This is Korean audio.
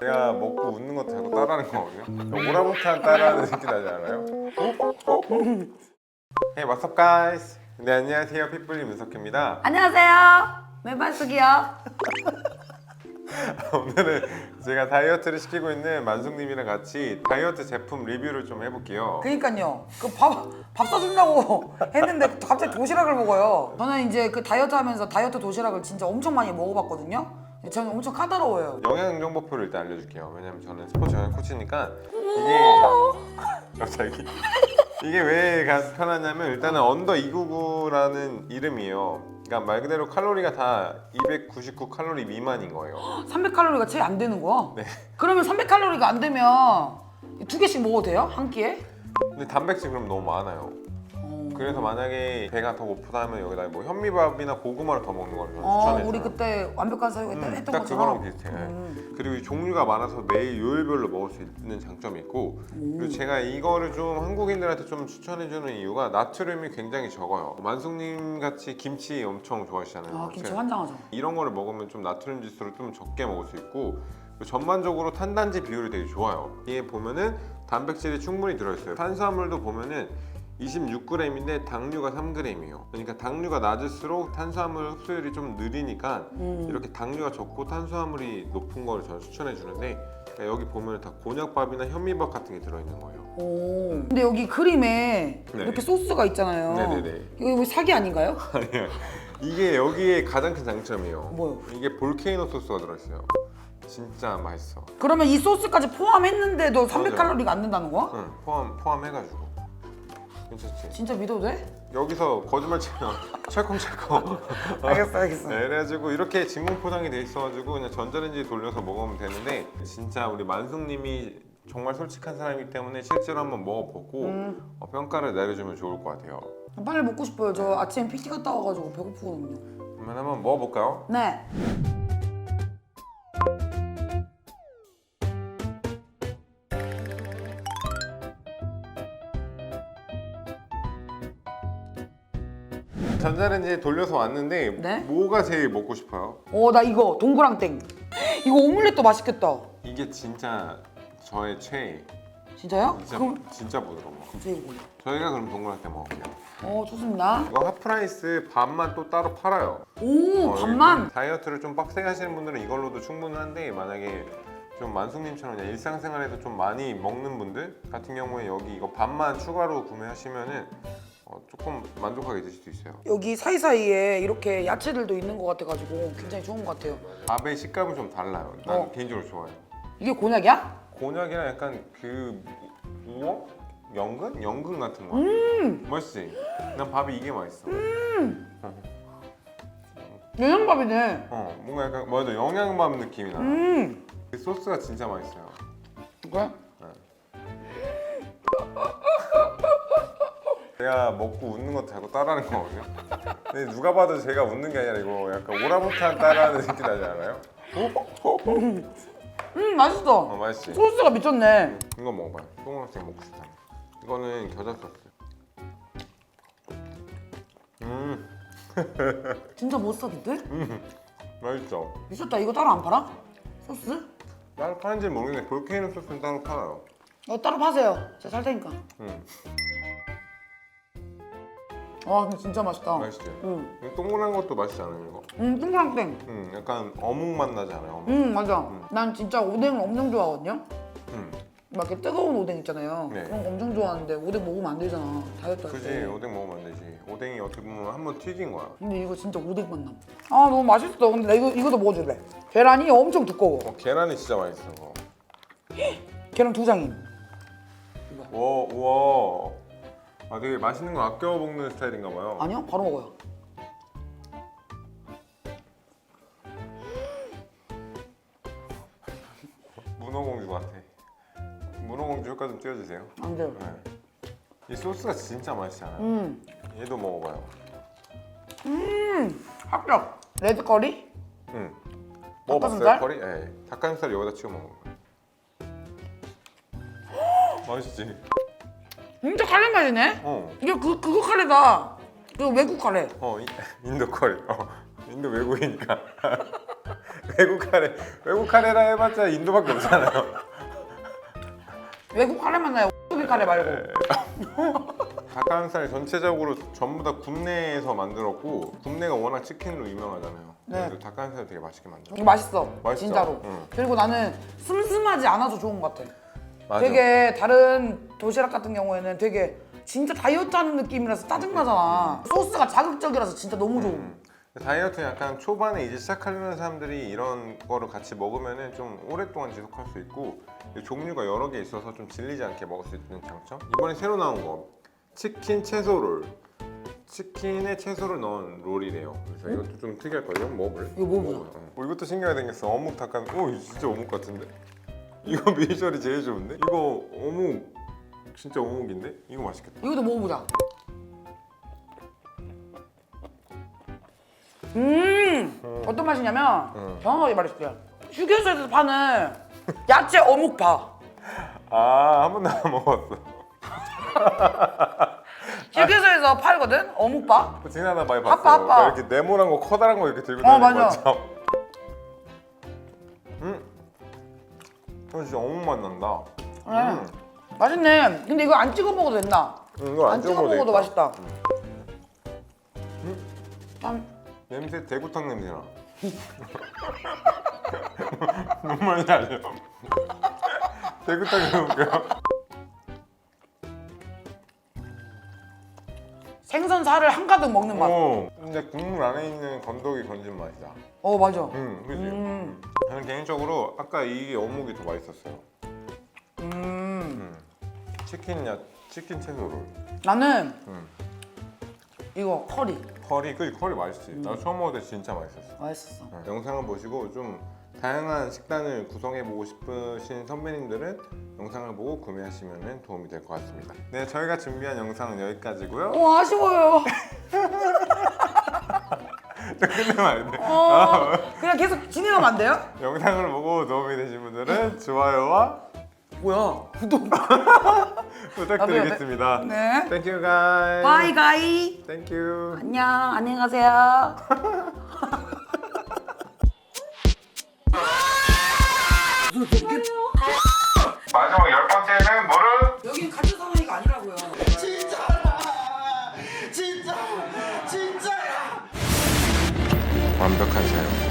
제가 먹고 웃는 거 자꾸 따라하는 거거든요. 오라부탄 따라하는 새끼 나지 않아요? Hey, what's up, guys? 네, 안녕하세요. 핏불리 문석입니다. 안녕하세요. 맨발숙이요. 오늘은 제가 다이어트를 시키고 있는 만숙님이랑 같이 다이어트 제품 리뷰를 좀 해볼게요. 그니까요. 그 밥 밥 사준다고 했는데 갑자기 도시락을 먹어요. 저는 이제 그 다이어트 하면서 다이어트 도시락을 진짜 엄청 많이 먹어봤거든요. 근데 저는 엄청 까다로워요. 영양 정보표를 일단 알려줄게요. 왜냐면 저는 스포츠 영양 코치니까 이게 갑자기 이게 왜 가- 편하냐면 일단은 언더 299라는 이름이에요. 그러니까 말 그대로 칼로리가 다 299 칼로리 미만인 거예요. 300칼로리가 채 안 되는 거야? 네. 그러면 300칼로리가 안 되면 두 개씩 먹어도 돼요? 한 끼에? 근데 단백질 그럼 너무 많아요. 어, 그래서 만약에 배가 더 고프다 하면 여기다 뭐 현미밥이나 고구마를 더 먹는 걸 저는 어, 추천해요. 우리 그때 완벽한 사유가 음, 했던 딱 것처럼. 그거랑 비슷해. 음. 그리고 이 종류가 많아서 매일 요일별로 먹을 수 있는 장점이 있고 그리고 제가 이거를 좀 한국인들한테 좀 추천해주는 이유가 나트륨이 굉장히 적어요. 만숙님 같이 김치 엄청 좋아하시잖아요. 아 김치 환장하죠. 이런 거를 먹으면 좀 나트륨 지수를 좀 적게 먹을 수 있고 그리고 전반적으로 탄단지 비율이 되게 좋아요. 이게 보면은 단백질이 충분히 들어있어요. 탄수화물도 보면은 26g인데 당류가 3g이에요. 그러니까 당류가 낮을수록 탄수화물 흡수율이 좀 느리니까 음. 이렇게 당류가 적고 탄수화물이 높은 거를 저는 추천해 주는데 그러니까 여기 보면 다 곤약밥이나 현미밥 같은 게 들어있는 거예요. 오. 근데 여기 그림에 네. 이렇게 소스가 있잖아요. 네네네. 이거 뭐 사기 아닌가요? 아니요. 이게 여기에 가장 큰 장점이에요. 뭐요? 이게 볼케이노 소스가 들어있어요. 진짜 맛있어. 그러면 이 소스까지 포함했는데도 맞아요. 300칼로리가 안 된다는 거야? 응, 포함 포함해가지고 괜찮지. 진짜 믿어도 돼? 여기서 거짓말 치면 찰컹찰컹. 알겠어, 알겠어. 네, 그래가지고 이렇게 진공 포장이 돼 있어가지고 그냥 전자레인지에 돌려서 먹으면 되는데 진짜 우리 만숙님이 정말 솔직한 사람이기 때문에 실제로 한번 먹어보고 음. 어, 평가를 내려주면 좋을 것 같아요. 빨리 먹고 싶어요. 저 아침에 PT 갔다 와가지고 배고프거든요. 그러면 한번 먹어볼까요? 네. 전자레인지에 돌려서 왔는데 네? 뭐가 제일 먹고 싶어요? 어, 나 이거 동그랑땡. 이거 오믈렛도 맛있겠다. 이게 진짜 저의 최애. 진짜요? 진짜 그럼 진짜 부드러워. 저 이거 뭐야? 저희가 그럼 동그랗게 먹을게요. 어, 좋습니다. 이거 핫프라이스 밥만 또 따로 팔아요. 오, 어, 밥만. 이렇게 다이어트를 좀 빡세게 하시는 분들은 이걸로도 충분한데 만약에 좀 만숙님처럼 그냥 일상생활에서 좀 많이 먹는 분들 같은 경우에 여기 이거 밥만 추가로 구매하시면은 어, 조금 만족하게 드실 수 있어요. 여기 사이사이에 이렇게 야채들도 있는 것 같아가지고 굉장히 좋은 것 같아요. 밥의 식감은 좀 달라요. 난 어. 개인적으로 좋아해요. 이게 곤약이야? 곤약이랑 약간 그 우엉? 연근? 연근 같은 거. 음, 맛있지? 난 밥이 이게 맛있어. 영양밥이네. 어, 뭔가 약간 맞아 영양밥 느낌이 나. 음, 그 소스가 진짜 맛있어요. 그래? 제가 먹고 웃는 거 자꾸 따라하는 거거든요. 근데 누가 봐도 제가 웃는 게 아니라 이거 약간 오라부탄 따라하는 새끼 나지 않아요? 음, 맛있어. 어 맛있지? 소스가 미쳤네. 이거 먹어봐요. 동그랗게 먹고 싶다. 이거는 겨자 소스. 음, 진짜 멋있었는데? 맛있죠? 미쳤다. 이거 따로 안 팔아? 소스? 따로 파는지 모르겠는데 볼케이노 소스는 따로 팔아요. 어, 따로 파세요. 제가 살 테니까. 음, 와, 근데 진짜 맛있다. 맛있지? 음, 이 동그란 것도 맛있지 않아요 이거? 음, 동그랑땡. 음, 약간 어묵 맛 나지 않아요? 어묵? 음, 맞아. 난 진짜 오뎅을 엄청 좋아하거든요. 음, 막 이렇게 뜨거운 오뎅 있잖아요. 네. 그런 거 엄청 좋아하는데 오뎅 먹으면 안 되잖아. 다이어트 할 그지 때. 오뎅 먹으면 안 되지. 오뎅이 어떻게 보면 한 번 튀긴 거야. 근데 이거 진짜 오뎅 맛나. 아 너무 맛있어. 근데 나 이거 이것도 먹어줄래. 계란이 엄청 두꺼워. 어, 계란이 진짜 맛있어. 계란 두 장임. 와, 우와. 아, 되게 맛있는 거 아껴 먹는 스타일인가 봐요. 아니요, 바로 먹어요. 문어공주 같아. 문어공주 효과 좀 띄워주세요. 안 돼요. 네. 이 소스가 진짜 맛있잖아요. 음, 얘도 먹어봐요. 합격. 레드 커리? 응. 먹어봤어요? 닭가슴살? 커리? 네. 닭가슴살 여기다 치워 먹는 거예요. 맛있지? 진짜 카레 맛이네. 어. 이게 그 그거 카레다. 그 외국 카레. 어, 이- 인도 커리. 어. 인도 외국이니까. 외국 카레 외국 카레라 해봤자 인도밖에 없잖아요. 외국 카레 만 나요. 비 카레 말고. 닭가슴살 전체적으로 전부 다 국내에서 만들었고 국내가 워낙 치킨으로 유명하잖아요. 네. 그래서 닭가슴살 되게 맛있게 만들어. 이거 맛있어. 맛있죠? 진짜로. 응. 그리고 나는 슴슴하지 않아서 좋은 것 같아. 맞아. 되게 다른 도시락 같은 경우에는 되게 진짜 다이어트 하는 느낌이라서 짜증나잖아. 소스가 자극적이라서 진짜 너무 좋은. 음. 다이어트 약간 초반에 이제 시작하려는 사람들이 이런 거를 같이 먹으면은 좀 오랫동안 지속할 수 있고 종류가 여러 개 있어서 좀 질리지 않게 먹을 수 있는 장점. 이번에 새로 나온 거 치킨 채소 롤. 치킨에 채소를 넣은 롤이래요. 그래서 이것도 좀 특이할 거예요. 먹어볼래? 이거 먹어보자. 어, 이것도 신기하게 생겼어. 어묵 닭간. 오, 이거 진짜 어묵 같은데? 이거 비주얼이 제일 좋은데? 이거 어묵 진짜 어묵인데? 이거 맛있겠다. 이것도 먹어보자. 음, 어떤 맛이냐면 음. 정확하게 말해줄게요. 휴게소에서 파는 야채 어묵파. 아, 한 번도 안 먹었어. 휴게소에서 팔거든 어묵파. 지나다 많이 봤어. 아빠, 아빠. 막 이렇게 네모난 거 커다란 거 이렇게 들고 어, 다니는 거 맞아. 진짜 어묵 맛 난다. 음. 맛있네. 근데 이거 안 찍어 먹어도 된다. 음, 이거 안 찍어 먹어도 맛있다. 참 냄새 대구탕 냄새 나. 뭔 말인지 알죠? 대구탕 해볼게요. 생선 살을 한가득 먹는 맛. 오, 근데 국물 안에 있는 건더기 건진 맛이다. 어 맞아. 음, 그지. 음. 저는 개인적으로 아까 이 어묵이 더 맛있었어요. 음. 음. 치킨 야 치킨 채소를. 나는 음. 이거 커리 커리 그 커리 맛있지. 나 처음 먹을 때 진짜 맛있었어. 맛있었어. 네, 영상을 보시고 좀 다양한 식단을 구성해 보고 싶으신 선배님들은 영상을 보고 구매하시면 도움이 될 것 같습니다. 네, 저희가 준비한 영상은 여기까지고요. 어 아쉬워요. 끝내면 안 돼. 어 그냥 계속 진행하면 안 돼요? 영상을 보고 도움이 되신 분들은 좋아요와 뭐야? 구독. 부탁드리겠습니다. 네. Thank you guys. 바이 가이. Thank you. 안녕. 안녕히 가세요. 마지막 열 번째는 뭐를? 여긴 같은 완벽한 사용.